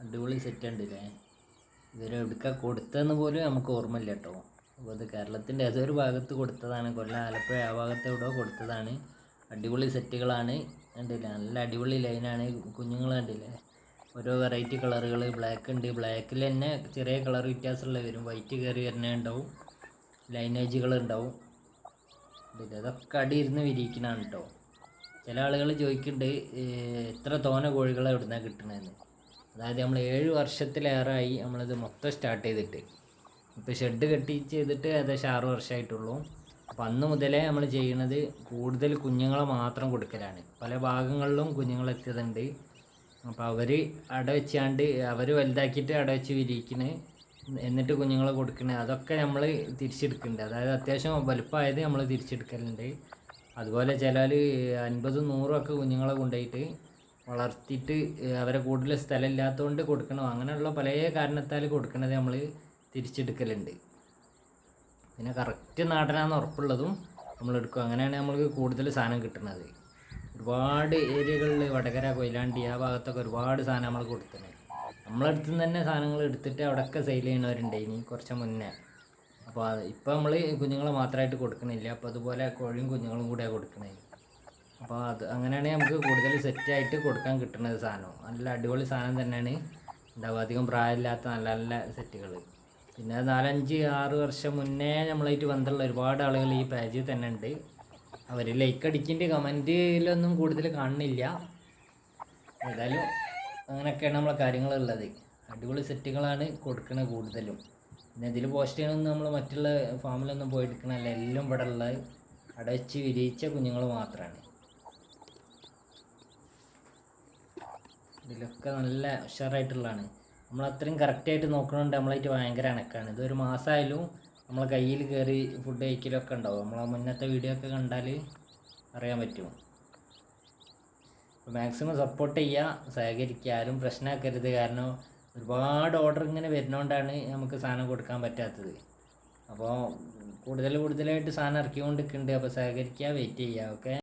അടിപൊളി സെറ്റ് ഉണ്ട് അല്ലേ ഇതൊരു എവിടുക്ക കൊടുത്തതെന്ന് പോലും നമുക്ക് ഓർമ്മയില്ല കേട്ടോ. അപ്പോൾ ഇത് കേരളത്തിന്റെ ഏതൊരു ഭാഗത്ത് കൊടുത്തതാണ് കൊല്ലം ആലപ്പുഴ ആ ഭാഗത്ത് എവിടെയോ കൊടുത്തതാണ്. അടിപൊളി സെറ്റുകളാണ് കണ്ടില്ലേ? നല്ല അടിപൊളി ലൈനാണ് കുഞ്ഞുങ്ങൾ കണ്ടില്ലേ? ഓരോ വെറൈറ്റി കളറുകൾ ബ്ലാക്ക് ഉണ്ട്. ബ്ലാക്കിൽ തന്നെ ചെറിയ കളർ വ്യത്യാസമുള്ള വരും. വൈറ്റ് കയറി വരുന്നേ ഉണ്ടാവും. ലൈനേജുകൾ ഉണ്ടാവും. അതൊക്കെ അടി ഇരുന്ന് വിരിയിക്കണതാണ് കേട്ടോ. ചില ആളുകൾ ചോദിക്കുന്നുണ്ട് എത്ര തോന കോഴികളെ എവിടുന്നാണ് കിട്ടണതെന്ന് അതായത് നമ്മൾ ഏഴ് വർഷത്തിലേറെയായി നമ്മളിത് മൊത്തം സ്റ്റാർട്ട് ചെയ്തിട്ട്. ഇപ്പോൾ ഷെഡ് കെട്ടി ചെയ്തിട്ട് ഏകദേശം ആറ് വർഷമായിട്ടുള്ളൂ അപ്പോൾ അന്ന് മുതലേ നമ്മൾ ചെയ്യണത് കൂടുതൽ കുഞ്ഞുങ്ങളെ മാത്രം കൊടുക്കലാണ്. പല ഭാഗങ്ങളിലും കുഞ്ഞുങ്ങളെത്തിയതുണ്ട് അപ്പോൾ അവർ അട വെച്ചാണ്ട് അവർ വലുതാക്കിയിട്ട് അട വെച്ച് വിരിക്കണ് എന്നിട്ട് കുഞ്ഞുങ്ങളെ കൊടുക്കണേ. അതൊക്കെ നമ്മൾ തിരിച്ചെടുക്കുന്നുണ്ട് അതായത് അത്യാവശ്യം വലുപ്പമായത് നമ്മൾ തിരിച്ചെടുക്കലുണ്ട്. അതുപോലെ ചിലർ അൻപതും നൂറും ഒക്കെ കുഞ്ഞുങ്ങളെ കൊണ്ടുപോയിട്ട് വളർത്തിയിട്ട് അവരെ കൂടുതൽ സ്ഥലം ഇല്ലാത്തതുകൊണ്ട് കൊടുക്കണം? അങ്ങനെയുള്ള പല കാരണത്താൽ കൊടുക്കണത് നമ്മൾ തിരിച്ചെടുക്കലുണ്ട്. പിന്നെ കറക്റ്റ് നാടനാന്ന് ഉറപ്പുള്ളതും നമ്മൾ എടുക്കും അങ്ങനെയാണ് നമ്മൾക്ക് കൂടുതൽ സാധനം കിട്ടുന്നത് ഒരുപാട് ഏരിയകളിൽ വടകര കൊയിലാണ്ടി ആ ഭാഗത്തൊക്കെ ഒരുപാട് സാധനം നമ്മൾ കൊടുത്തത് നമ്മളടുത്തു നിന്ന് തന്നെ സാധനങ്ങൾ എടുത്തിട്ട് അവിടെയൊക്കെ സെയിൽ ചെയ്യുന്നവരുണ്ട് ഇനി കുറച്ച് മുന്നേ. അപ്പോൾ ഇപ്പോൾ നമ്മൾ കുഞ്ഞുങ്ങളെ മാത്രമായിട്ട് കൊടുക്കണില്ല. അപ്പോൾ അതുപോലെ കോഴിയും കുഞ്ഞുങ്ങളും കൂടെയാണ് കൊടുക്കണേ അപ്പോൾ അത് അങ്ങനെയാണെങ്കിൽ നമുക്ക് കൂടുതൽ സെറ്റായിട്ട് കൊടുക്കാൻ കിട്ടുന്നത് സാധനം. നല്ല അടിപൊളി സാധനം തന്നെയാണ്. ഉണ്ടാവുക അധികം പ്രായമില്ലാത്ത നല്ല നല്ല സെറ്റുകൾ പിന്നെ നാലഞ്ച് ആറ് വർഷം മുന്നേ നമ്മളായിട്ട് ബന്ധമുള്ള ഒരുപാട് ആളുകൾ ഈ പേജിൽ തന്നെ ഉണ്ട്. അവർ ലൈക്ക് അടിക്കിന്റെ കമന്റിലൊന്നും കൂടുതൽ കാണുന്നില്ല. ഏതായാലും അങ്ങനെയൊക്കെയാണ് നമ്മളെ കാര്യങ്ങളുള്ളത്. അടിപൊളി സെറ്റുകളാണ് കൊടുക്കുന്നത് കൂടുതലും. പിന്നെ ഇതിൽ പോസ്റ്റ് ചെയ്യണമെന്ന് നമ്മൾ മറ്റുള്ള ഫാമിലൊന്നും പോയി എടുക്കണമല്ല എല്ലാം ഇവിടെ ഉള്ള അടച്ച് വിരിയിച്ച കുഞ്ഞുങ്ങൾ മാത്രമാണ് ഇതിലൊക്കെ നല്ല ഉഷാറായിട്ടുള്ളതാണ്. നമ്മൾ അത്രയും കറക്റ്റായിട്ട് നോക്കണോണ്ട് നമ്മളായിട്ട് ഭയങ്കര അണക്കാണ് ഇതൊരു മാസമായാലും നമ്മളെ കയ്യിൽ കയറി ഫുഡ് കഴിക്കലൊക്കെ ഉണ്ടാവും. നമ്മളെ മുന്നത്തെ വീഡിയോ ഒക്കെ കണ്ടാൽ അറിയാൻ പറ്റും. മാക്സിമം സപ്പോർട്ട് ചെയ്യുക സഹകരിക്കുക. ആരും പ്രശ്നമാക്കരുത്. കാരണം ഒരുപാട് ഓർഡർ ഇങ്ങനെ വരുന്നതുകൊണ്ടാണ് നമുക്ക് സാധനം കൊടുക്കാൻ പറ്റാത്തത്. അപ്പോൾ കൂടുതൽ കൂടുതലായിട്ട് സാധനം ഇറക്കിക്കൊണ്ടിരിക്കുന്നുണ്ട് അപ്പോൾ സഹകരിക്കുക വെയിറ്റ് ചെയ്യുക. ഓക്കെ